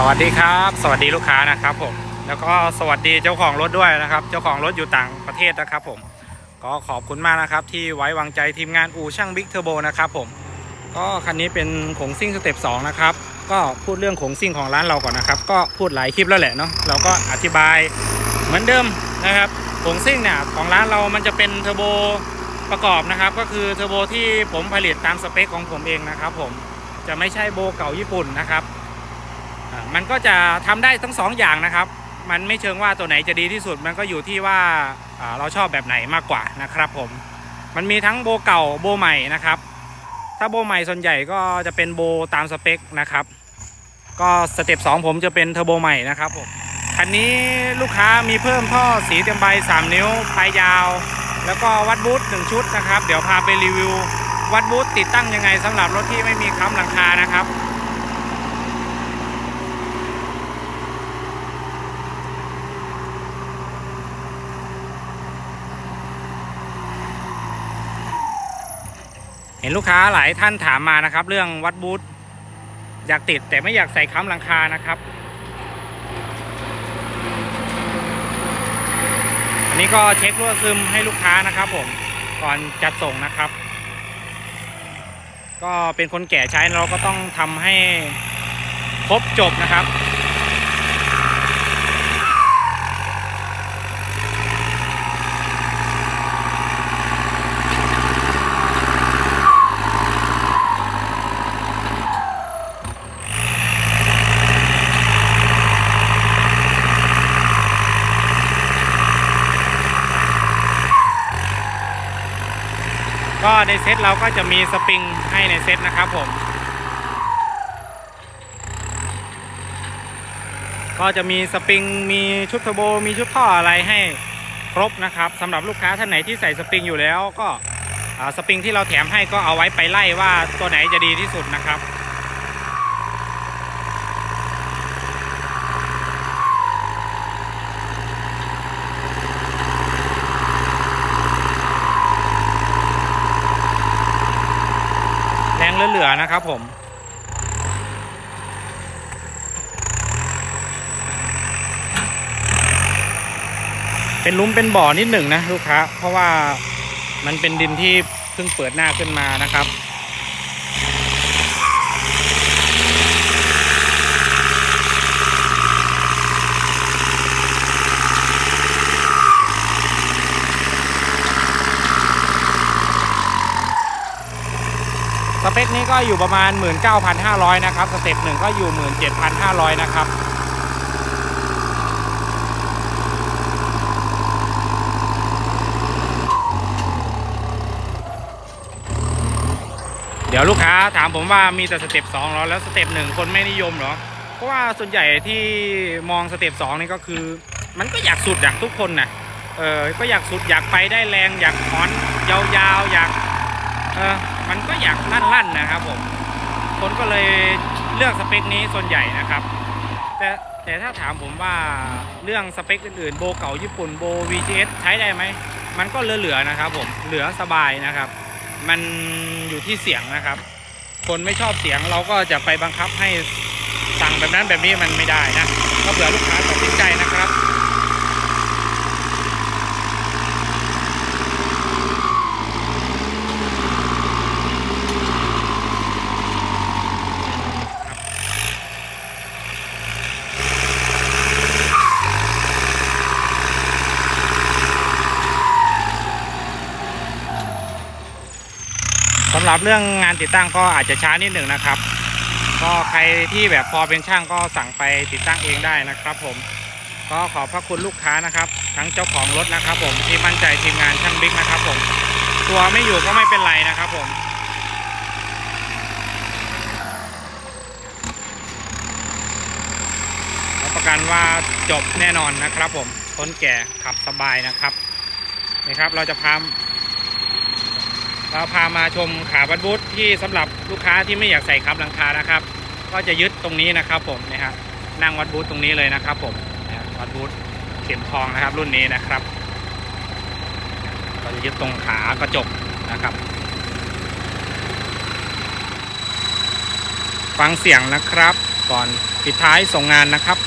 สวัสดีครับ สวัสดีลูกค้านะครับผมแล้วก็สวัสดีเจ้าของรถด้วยนะครับ เจ้าของรถอยู่ต่างประเทศนะครับผมก็ขอบคุณมากนะครับ ที่ไว้วางใจทีมงานอู่ช่างบิ๊กเทอร์โบนะครับผมก็คันนี้เป็นขงซิ่งสเต็ป2นะครับก็พูดเรื่องขงซิ่งของร้านเราก่อนนะครับ ก็พูดหลายคลิปแล้วแหละเนาะเราก็อธิบายเหมือนเดิมนะครับขงซิ่งเนี่ยของร้านเรามันจะเป็นเทอร์โบประกอบนะครับ ก็คือเทอร์โบที่ผมผลิตตามสเปคของผมเองนะครับผมจะไม่ใช่โบเก่าญี่ปุ่นนะครับ มันก็จะทำได้ทั้งสองอย่างนะครับ มันไม่เชิงว่าตัวไหนจะดีที่สุด มันก็อยู่ที่ว่าเราชอบแบบไหนมากกว่านะครับผม มันมีทั้งโบเก่าโบใหม่นะครับ ถ้าโบใหม่ส่วนใหญ่ก็จะเป็นโบตามสเปคนะครับ ก็สเต็ป2ผมจะเป็นเทอร์โบใหม่นะครับผม คันนี้ลูกค้ามีเพิ่มท่อสีเต็มใบ 3 นิ้วปลายยาว แล้วก็วัดบูทหนึ่งชุดนะครับ เดี๋ยวพาไปรีวิว วัดบูทติดตั้งยังไงสำหรับรถที่ไม่มีค้ำหลังคานะครับ เห็นลูกค้าหลายท่านถามมานะครับ เรื่องวัดบูธอยากติดแต่ไม่อยากใส่ค้ำหลังคานะครับอันนี้ก็เช็ครั่วซึมให้ลูกค้านะครับผมก่อนจัดส่งนะครับ ก็เป็นคนแก่ใช้เราก็ต้องทำให้ครบจบนะครับ ก็ในเซตเราก็จะมีสปริงให้ในเซตนะครับผม ก็จะมีสปริงมีชุดเทอร์โบมีชุดท่ออะไรให้ครบนะครับสำหรับลูกค้าท่านไหนที่ใส่สปริงอยู่แล้วก็สปริงที่เราแถมให้ก็เอาไว้ไปไล่ว่าตัวไหนจะดีที่สุดนะครับ เหลือนะครับผม เป็นลุ้มเป็นบ่อนิดหนึ่งนะลูกค้า เพราะว่ามันเป็นดินที่เพิ่งเปิดหน้าขึ้นมานะครับ เปคนี้ก็อยู่ประมาณ 19,500 นะครับ สเต็ปหนึ่งก็อยู่ 17,500 นะครับเดี๋ยวลูกค้าถามผมว่ามีแต่สเต็ปสองหรอแล้วสเต็ปหนึ่งคนไม่นิยมเหรอ เพราะว่าส่วนใหญ่ที่มองสเต็ปสองนี่ก็คือ มันก็อยากสุดอยากทุกคนนะเออก็อยากสุดอยากไปได้แรง อยากถอนยาวๆอยากเออ มันก็อยากลั่นๆนะครับผม คนก็เลยเลือกสเปคนี้ส่วนใหญ่นะครับ แต่แต่ถ้าถามผมว่าเรื่องสเปคอื่นๆ โบเก่าญี่ปุ่นโบ VGS ใช้ได้ไหม มันก็เหลือๆนะครับผม เหลือสบายนะครับ มันอยู่ที่เสียงนะครับ คนไม่ชอบเสียงเราก็จะไปบังคับให้สั่งแบบนั้นแบบนี้มันไม่ได้นะ ก็เผื่อลูกค้าตัดสินใจนะครับ หรับเรื่องงานติดตั้งก็อาจจะช้านิดหนึ่งนะครับ ก็ใครที่แบบพอเป็นช่างก็สั่งไปติดตั้งเองได้นะครับ ผมก็ขอบพระคุณลูกค้านะครับ ทั้งเจ้าของรถนะครับ ผมที่มั่นใจทีมงานช่างบิ๊กนะครับ ผม ตัวไม่อยู่ก็ไม่เป็นไรนะครับผมรับประกันว่าจบแน่นอนนะครับ ผมคนแก่ขับสบายนะครับนี่ครับเราจะพา เราพามาชมขาบันบูธที่สำหรับลูกค้าที่ไม่อยากใส่คับหลังคานะครับ ก็จะยึดตรงนี้นะครับผมนะฮะนั่งวัดบูธตรงนี้เลยนะครับผมวัดบูธเข็มทองนะครับรุ่นนี้นะครับก็จะยึดตรงขากระจกนะครับ ฟังเสียงนะครับ ก่อนปิดท้ายส่งงานนะครับ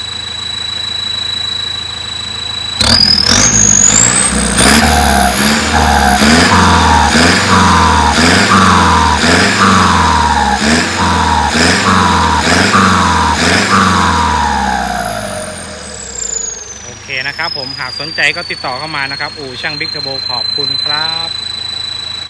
นะครับผมหากสนใจก็ติดต่อเข้ามานะครับ อู่ช่างบิ๊กเทอร์โบขอบคุณครับ